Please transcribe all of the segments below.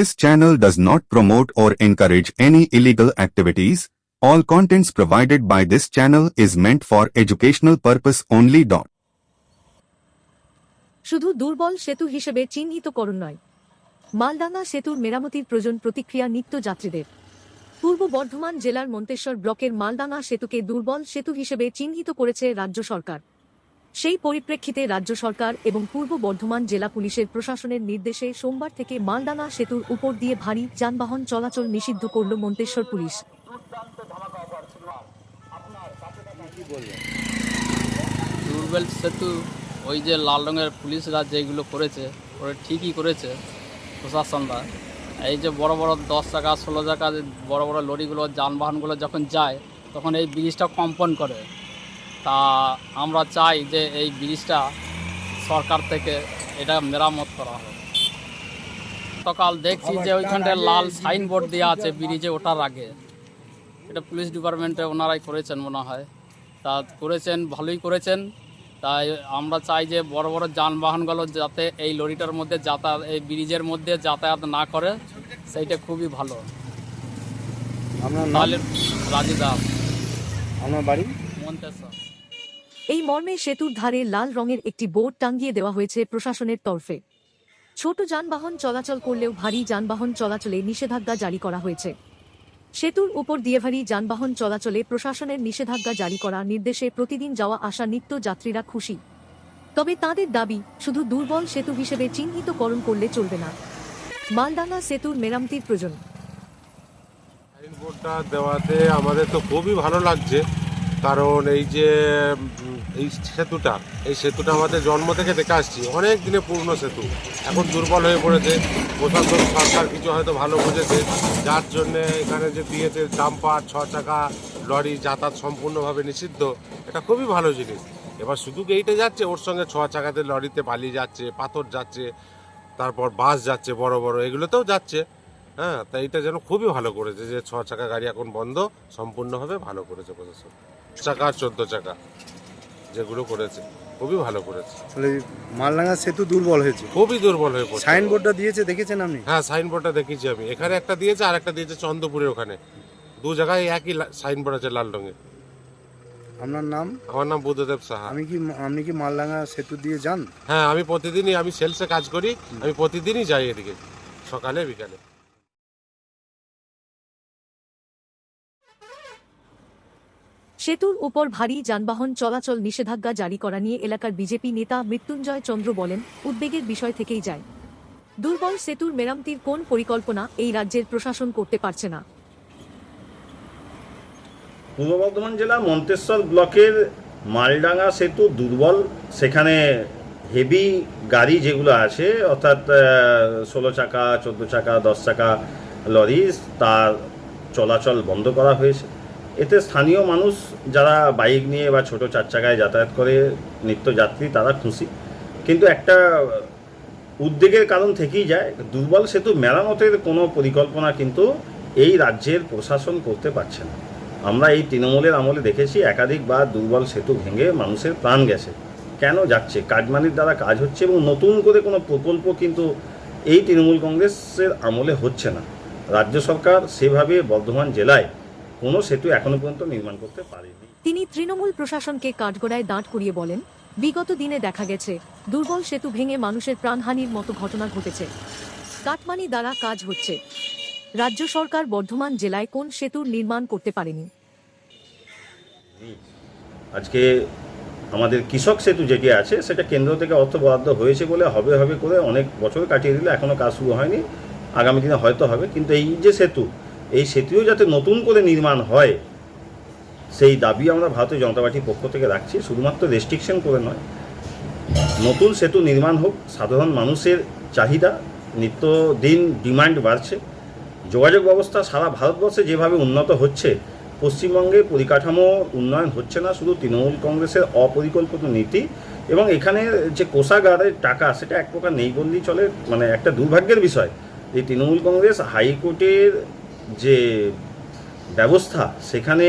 This channel does not promote or encourage any illegal activities. All contents provided by this channel is meant for educational purpose only. শুধু দুর্বল সেতু হিসেবে চিহ্নিতকরণ নয় মালডাঙ্গা সেতুর মেরামতির প্রয়োজন প্রতিক্রিয়া নিত্য যাত্রীদের পূর্ব বর্ধমান জেলার মন্তেশ্বর ব্লকের মালডাঙ্গা সেতুকে দুর্বল সেতু হিসেবে চিহ্নিত করেছে রাজ্য সরকার সেই পরিপ্রেক্ষিতে রাজ্য সরকার এবং পূর্ব বর্ধমান জেলা পুলিশের প্রশাসনের নির্দেশে সোমবার থেকে মালডাঙ্গা সেতুর উপর দিয়ে ভারী যানবাহন চলাচল নিষিদ্ধ করল মন্তেশ্বর পুলিশ। সেতু, ওই যে লাল রঙের পুলিশরা যেগুলো করেছে, ওরা ঠিকই করেছে প্রশাসনরা। এই যে বড় বড় দশ টাকা ষোলো টাকা যে বড় বড় লরিগুলো, যানবাহনগুলো যখন যায়, তখন এই ব্রিজটা কম্পন করে। তা আমরা চাই যে এই ব্রিজটা সরকার থেকে এটা মেরামত করা হোক। গতকাল দেখছি যে ওইখানটায় লাল সাইনবোর্ড দেওয়া আছে ব্রিজে ওঠার আগে। এটা পুলিশ ডিপার্টমেন্টে ওনারাই করেছেন মনে হয়। তা করেছেন ভালোই করেছেন। তাই আমরা চাই যে বড় বড় যানবাহনগুলো যাতে এই লরিটার মধ্যে যাতায়াত এই ব্রিজের মধ্যে যাতায়াত না করে সেইটা খুবই ভালো। আপনার নাহলে রাজু দাস। আপনার বাড়ি? মন্তেশ্বর। এই মর্মে সেতুর ধারে লাল রঙের একটি বোর্ড টাঙ্গিয়ে দেওয়া হয়েছে প্রশাসনের তরফে। ছোট যানবাহন চলাচল করলেও ভারী যানবাহন চলাচলে নিষেধাজ্ঞা জারি করা হয়েছে। সেতুর উপর দিয়ে ভারী যানবাহন চলাচলে প্রশাসনের নিষেধাজ্ঞা জারি করা নির্দেশে প্রতিদিন যাওয়া আসা নিত্য যাত্রীরা খুশি। তবে তাদের দাবি, শুধু দুর্বল সেতু হিসেবে চিহ্নিতকরণ করলে চলবে না। মালডাঙ্গা সেতুর মেরামতির প্রয়োজন। দেওয়াতে আমাদের তো খুবই ভালো লাগছে। কারণ এই যে, এই সেতুটা এই সেতুটা আমাদের জন্ম থেকে দেখে আসছি। অনেক দিনে পুরনো সেতু। এখন দুর্বল হয়ে পড়েছে। প্রশাসন, সরকার কিছু হয়তো ভালো বুঝেছে। যার জন্য এখানে যে দিয়েছে ডাম্পার, ছ চাকা, লরি যাতায়াত সম্পূর্ণভাবে নিষিদ্ধ, এটা খুবই ভালো জিনিস। এবার শুধু গেইটে যাচ্ছে? ওর সঙ্গে ছ চাকাতে লরিতে বালি যাচ্ছে, পাথর যাচ্ছে, তারপর বাস যাচ্ছে বড় বড়, এগুলোতেও যাচ্ছে। হ্যাঁ তাই এটা যেন খুবই ভালো করেছে যে ছ চাকা গাড়ি এখন বন্ধ, সম্পূর্ণভাবে ভালো করেছে প্রশাসন। চাকা আর চোদ্দ চাকা যেগুলো করেছে খুবই ভালো করেছে। তাহলে মালডাঙ্গা সেতু দুর্বল হয়েছে। খুবই দুর্বল হয়ে পড়ছে। সাইনবোর্ডটা দিয়েছে দেখেছেন আপনি? হ্যাঁ সাইনবোর্ডটা দেখেছি আমি। এখানে একটা দিয়েছে আর একটা দিয়েছে চন্দ্রপুরের ওখানে। দু জায়গায় একই সাইনবোর্ড আছে লাল রঙের। আপনার নাম? আমার নাম বুদ্ধদেব সাহা। আমি কি আপনি কি মালডাঙ্গা সেতু দিয়ে যান? হ্যাঁ আমি প্রতিদিনই আমি সেলসে কাজ করি আমি প্রতিদিনই যাই এদিকে সকালে বিকালে। সেতুর উপর ভারী যানবাহন চলাচল নিষেধাজ্ঞা জারি করা নিয়ে এলাকার বিজেপি নেতা মৃত্যুঞ্জয় চন্দ্র বলেন, উদ্বেগের বিষয় থেকেই যায়। দুর্বল সেতুর মেরামতির কোন পরিকল্পনা এই রাজ্যের প্রশাসন করতে পারছে না। পূর্ব বর্ধমান জেলা মন্তেশ্বর ব্লকের মালডাঙ্গা সেতু দুর্বল, সেখানে হেভি গাড়ি যেগুলো আছে, অর্থাৎ ষোলো চাকা, চোদ্দ চাকা, দশ চাকা লরি তার চলাচল বন্ধ করা হয়েছে। এতে স্থানীয় মানুষ যারা বাইক নিয়ে বা ছোট চার চাকায় যাতায়াত করে নিত্যযাত্রী তারা খুশি। কিন্তু একটা উদ্বেগের কারণ থেকেই যায়, দুর্বল সেতু মেরামতের কোনো পরিকল্পনা কিন্তু এই রাজ্যের প্রশাসন করতে পারছে না। আমরা এই তৃণমূলের আমলে দেখেছি একাধিকবার দুর্বল সেতু ভেঙে মানুষের প্রাণ গেছে। কেন যাচ্ছে? কাজমানির দ্বারা কাজ হচ্ছে এবং নতুন করে কোনো প্রকল্প কিন্তু এই তৃণমূল কংগ্রেসের আমলে হচ্ছে না। রাজ্য সরকার সেভাবে বর্ধমান জেলায় কোনো সেতু এখনও পর্যন্ত নির্মাণ করতে পারেনি। তিনি তৃণমূল প্রশাসনকে কাঠগড়ায় দাঁড় করিয়ে বলেন বিগত দিনে দেখা গেছে দুর্বল সেতু ভেঙে মানুষের প্রাণহানির মতো ঘটনা ঘটেছে। কাটমানি দ্বারা কাজ হচ্ছে। রাজ্য সরকার বর্ধমান জেলায় কোন সেতুর নির্মাণ করতে পারেনি। আজকে আমাদের কৃষক সেতু যেটি আছে সেটা কেন্দ্র থেকে অর্থ বরাদ্দ হয়েছে বলে হবে হবে করে অনেক বছর কাটিয়ে দিলে এখনও কাজ শুরু হয়নি। আগামী দিনে হয়তো হবে কিন্তু এই যে সেতু এই সেতুও যাতে নতুন করে নির্মাণ হয়, সেই দাবি আমরা ভারতীয় জনতা পার্টির পক্ষ থেকে রাখছি। শুধুমাত্র রেস্ট্রিকশন করে নয়, নতুন সেতু নির্মাণ হোক, সাধারণ মানুষের চাহিদা, নিত্যদিন ডিমান্ড বাড়ছে। যোগাযোগ ব্যবস্থা সারা ভারতবর্ষে যেভাবে উন্নত হচ্ছে, পশ্চিমবঙ্গে পরিকাঠামো উন্নয়ন হচ্ছে না, শুধু তৃণমূল কংগ্রেসের অপরিকল্পিত নীতি এবং এখানে যে কোষাগারের টাকা, সেটা এক প্রকার নেই বললেই চলে। মানে একটা দুর্ভাগ্যের বিষয়। এই তৃণমূল কংগ্রেস হাইকোর্টের যে ব্যবস্থা, সেখানে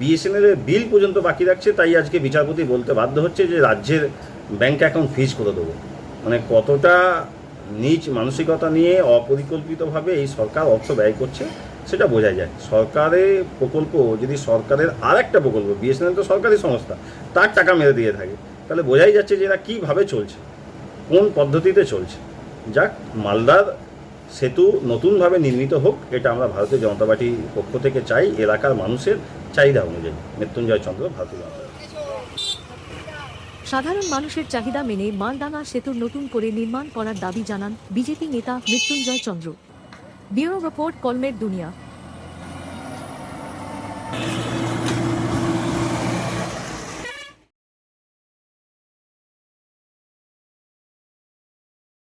বিএসএনএল এর বিল পর্যন্ত বাকি রাখছে, তাই আজকে বিচারপতি বলতে বাধ্য হচ্ছে যে রাজ্যের ব্যাংক অ্যাকাউন্ট ফ্রিজ করে দেবো। মানে কতটা নিজ মানসিকতা নিয়ে অপরিকল্পিতভাবে এই সরকার অর্থ ব্যয় করছে, সেটা বোঝা যায়। সরকারের প্রকল্প, যদি সরকারের আর একটা প্রকল্প বিএসএনএল তো সরকারি সংস্থা, তার টাকা মেরে দিয়ে থাকে। তাহলে বোঝাই যাচ্ছে যে এরা কীভাবে চলছে, কোন পদ্ধতিতে চলছে। যাক, মালদার সেতু নতুনভাবে নির্মিত হোক, এটা আমরা ভারতীয় জনতা পার্টির পক্ষ থেকে চাই, এলাকার মানুষের চাহিদা অনুযায়ী। মৃত্যুঞ্জয় চন্দ্র, ভারতীয় জনতা সাধারণ মানুষের চাহিদা মেনে মালদাঙ্গা সেতুর নতুন করে নির্মাণ করার দাবি জানান বিজেপি নেতা মৃত্যুঞ্জয় চন্দ্র। বিউরো রিপোর্ট কলমের দুনিয়া।